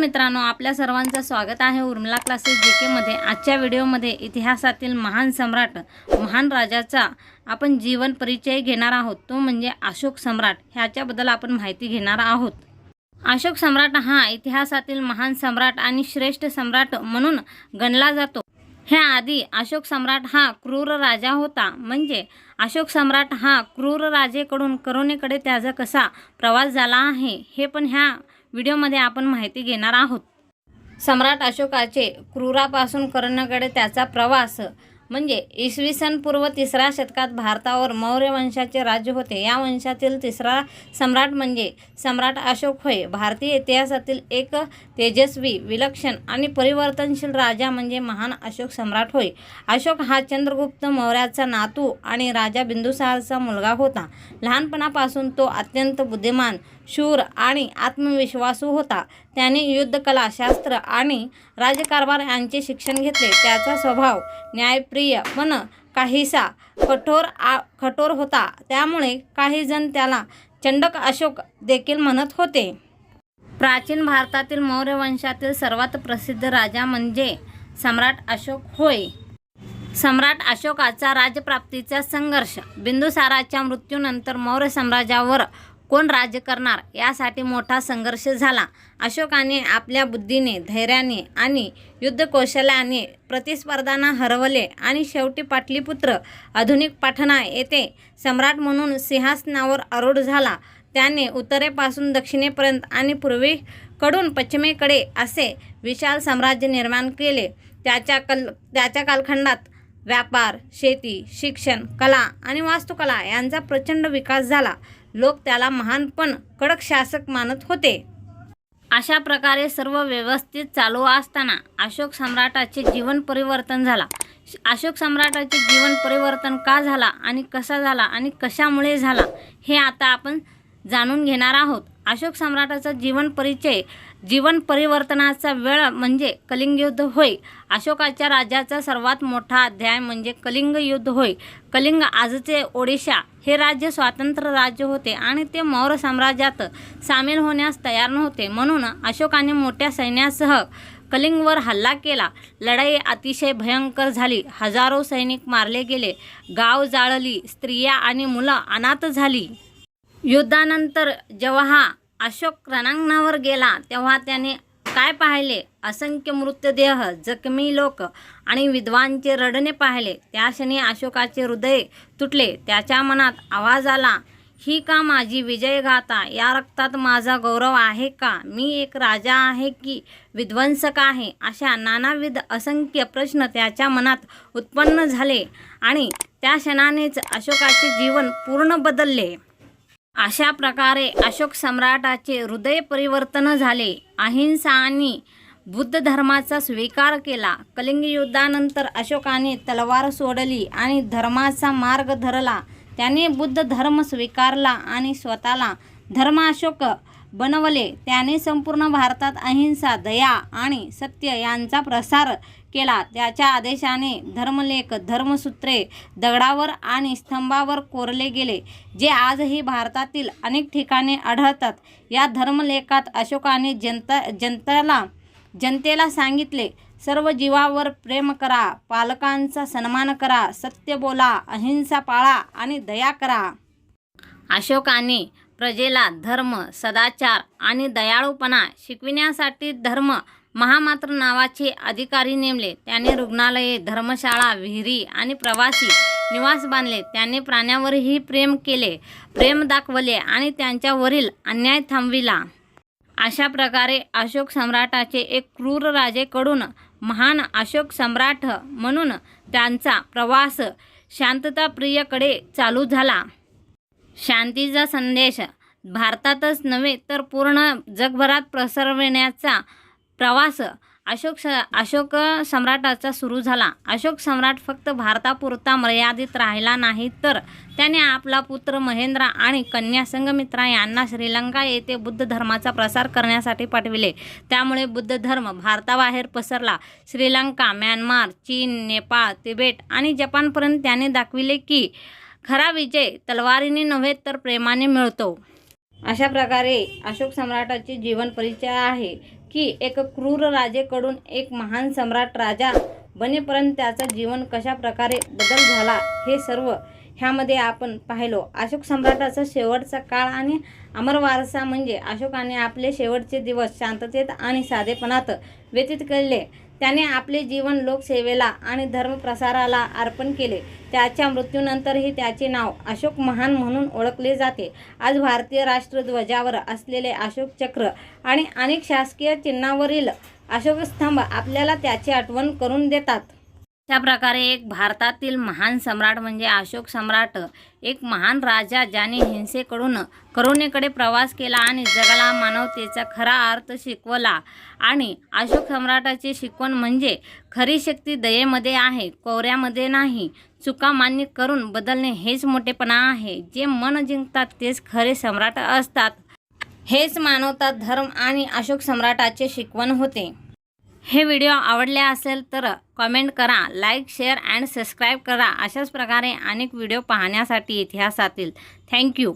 मित्रांनो आपल्या सर्वांचं स्वागत आहे उर्मिला क्लासेस जी केमध्ये आजच्या व्हिडिओमध्ये इतिहासातील महान सम्राट महान राजाचा आपण जीवन परिचय घेणार आहोत. तो म्हणजे अशोक सम्राट. ह्याच्याबद्दल आपण माहिती घेणार आहोत. अशोक सम्राट हा इतिहासातील महान सम्राट आणि श्रेष्ठ सम्राट म्हणून गणला जातो. ह्या आधी अशोक सम्राट हा क्रूर राजा होता. म्हणजे अशोक सम्राट हा क्रूर राजेकडून करुणेकडे त्याचा कसा प्रवास झाला आहे हे पण ह्या व्हिडिओमध्ये आपण माहिती घेणार आहोत. सम्राट अशोकाचे क्रूरापासून कर्णकडे त्याचा प्रवास म्हणजे इसवी सन पूर्व तिसऱ्या शतकात भारतावर मौर्य वंशाचे राज्य होते. या वंशातील तिसरा सम्राट म्हणजे सम्राट अशोक होय. भारतीय इतिहासातील एक तेजस्वी विलक्षण आणि परिवर्तनशील राजा म्हणजे महान अशोक सम्राट होय. अशोक हा चंद्रगुप्त मौर्याचा नातू आणि राजा बिंदुसारचा मुलगा होता. लहानपणापासून तो अत्यंत बुद्धिमान शूर आणि आत्मविश्वासू होता. त्याने युद्धकला शास्त्र आणि राजकारभार यांचे शिक्षण घेतले. त्याचा स्वभाव न्यायप्रिय पण काहीसा कठोर आ कठोर होता. त्यामुळे काही जण त्याला चंडक अशोक देखील म्हणत होते. प्राचीन भारतातील मौर्य वंशातील सर्वात प्रसिद्ध राजा म्हणजे सम्राट अशोक होय. सम्राट अशोकाचा राजप्राप्तीचा संघर्ष. बिंदुसाराच्या मृत्यूनंतर मौर्य साम्राज्यावर कोण राज्य करणार यासाठी मोठा संघर्ष झाला. अशोकाने आपल्या बुद्धीने धैर्याने आणि युद्धकौशल्याने प्रतिस्पर्धांना हरवले आणि शेवटी पाटलीपुत्र आधुनिक पाठणा येथे सम्राट म्हणून सिंहासनावर आरूढ झाला. त्याने उत्तरेपासून दक्षिणेपर्यंत आणि पूर्वेकडून पश्चिमेकडे असे विशाल साम्राज्य निर्माण केले. त्याच्या कल त्याच्या कालखंडात व्यापार शेती शिक्षण कला आणि वास्तुकला यांचा प्रचंड विकास झाला. लोक त्याला महान पण कडक शासक मानत होते. अशा प्रकारे सर्व व्यवस्थित चालू असताना अशोक सम्राटाचे जीवन परिवर्तन झाला. अशोक सम्राटाचे जीवन परिवर्तन का झाला आणि कसा झाला आणि कशामुळे झाला हे आता आपण जाणून घेणार आहोत. अशोक सम्राटाचा जीवन परिचय जीवन परिवर्तनाचा वेळ म्हणजे कलिंग युद्ध होय. अशोकाच्या राज्याचा सर्वात मोठा अध्याय म्हणजे कलिंग युद्ध होय. कलिंग आजचे ओडिशा हे राज्य स्वातंत्र्य राज्य होते आणि ते मौर्य साम्राज्यात सामील होण्यास तयार नव्हते. म्हणून अशोकाने मोठ्या सैन्यासह कलिंगवर हल्ला केला. लढाई अतिशय भयंकर झाली. हजारो सैनिक मारले गेले. गाव जाळली. स्त्रिया आणि मुलं अनाथ झाली. युद्धानंतर जेव्हा हा अशोक रणांगणावर गेला तेव्हा त्याने काय पाहिले? असंख्य मृतदेह जखमी लोक आणि विद्वांचे रडणे पाहिले. त्या क्षणी अशोकाचे हृदय तुटले. त्याच्या मनात आवाज आला ही का माझी विजयगाथा? या रक्तात माझा गौरव आहे का? मी एक राजा आहे की विध्वंसक आहे? अशा नानाविध असंख्य प्रश्न त्याच्या मनात उत्पन्न झाले आणि त्या क्षणानेच अशोकाचे जीवन पूर्ण बदलले. अशा प्रकारे अशोक सम्राटाचे हृदय परिवर्तन झाले. अहिंसा आणि बुद्ध धर्माचा स्वीकार केला. कलिंग युद्धानंतर अशोकाने तलवार सोडली आणि धर्माचा मार्ग धरला. त्याने बुद्ध धर्म स्वीकारला आणि स्वतःला धर्माशोक बनवले. त्याने संपूर्ण भारतात अहिंसा दया आणि सत्य यांचा प्रसार केला. त्याच्या आदेशाने धर्मलेख धर्मसूत्रे दगडावर आणि स्तंभावर कोरले गेले जे आजही भारतातील अनेक ठिकाणी आढळतात. या धर्मलेखात अशोकाने जनता जनतेला जनतेला सांगितले सर्व जीवावर प्रेम करा पालकांचा सन्मान करा सत्य बोला अहिंसा पाळा आणि दया करा. अशोकाने प्रजेला धर्म सदाचार आणि दयाळूपणा शिकविण्यासाठी धर्म महामात्र नावाचे अधिकारी नेमले. त्याने रुग्णालये धर्मशाळा विहिरी आणि प्रवासी निवास बांधले. त्याने प्राण्यांवरही प्रेम केले प्रेम दाखवले आणि त्यांच्यावरील अन्याय थांबविला. अशा प्रकारे अशोक सम्राटाचे एक क्रूर राजेकडून महान अशोक सम्राट म्हणून त्यांचा प्रवास शांतताप्रियकडे चालू झाला. शांतीचा संदेश भारतातच नव्हे तर पूर्ण जगभरात पसरविण्याचा प्रवास. अशोक स अशोक सम्राटाचा सुरू झाला. अशोक सम्राट फक्त भारतापुरता मर्यादित राहिला नाही तर त्याने आपला पुत्र महेंद्र आणि कन्या संगमित्रा यांना श्रीलंका येथे बुद्ध धर्माचा प्रसार करण्यासाठी पाठविले. त्यामुळे बुद्ध धर्म भारताबाहेर पसरला. श्रीलंका म्यानमार चीन नेपाळ तिबेट आणि जपानपर्यंत त्याने दाखविले की खरा विजय तलवारीने नव्हे तर प्रेमाने मिळतो. अशा प्रकारे अशोक सम्राटाचे जीवन परिचय आहे. की एक क्रूर राजेकडून एक महान सम्राट राजा बनेपर्यंत त्याचं जीवन कशा प्रकारे बदल झाला हे सर्व ह्यामध्ये आपण पाहिलो अशोक सम्राटाचा शेवटचा काळ आणि अमर वारसा म्हणजे अशोकाने आपले शेवटचे दिवस शांततेत आणि साधेपणात व्यतीत केले. त्याने आपले जीवन लोकसेवेला आणि धर्मप्रसाराला अर्पण केले. त्याच्या मृत्यूनंतरही त्याचे नाव अशोक महान म्हणून ओळखले जाते. आज भारतीय राष्ट्रध्वजावर असलेले अशोक चक्र आणि अनेक शासकीय चिन्हावरील अशोक स्तंभ आपल्याला त्याची आठवण करून देतात. त्या प्रकारे एक भारतातील महान सम्राट म्हणजे अशोक सम्राट एक महान राजा ज्याने हिंसेकडून करुणेकडे प्रवास केला आणि जगाला मानवतेचा खरा अर्थ शिकवला. आणि अशोक सम्राटाची शिकवण म्हणजे खरी शक्ती दयेमध्ये आहे कोऱ्यामध्ये नाही. चुका मान्य करून बदलणे हेच मोठेपणा आहे. जे मन जिंकतात तेच खरे सम्राट असतात. हेच मानवतात धर्म आणि अशोक सम्राटाचे शिकवण होते. हे व्हिडिओ आवडले असेल तर कमेंट करा लाईक शेअर अँड सबस्क्राईब करा. अशाच प्रकारे अनेक व्हिडिओ पाहण्यासाठी इतिहासातील. थँक्यू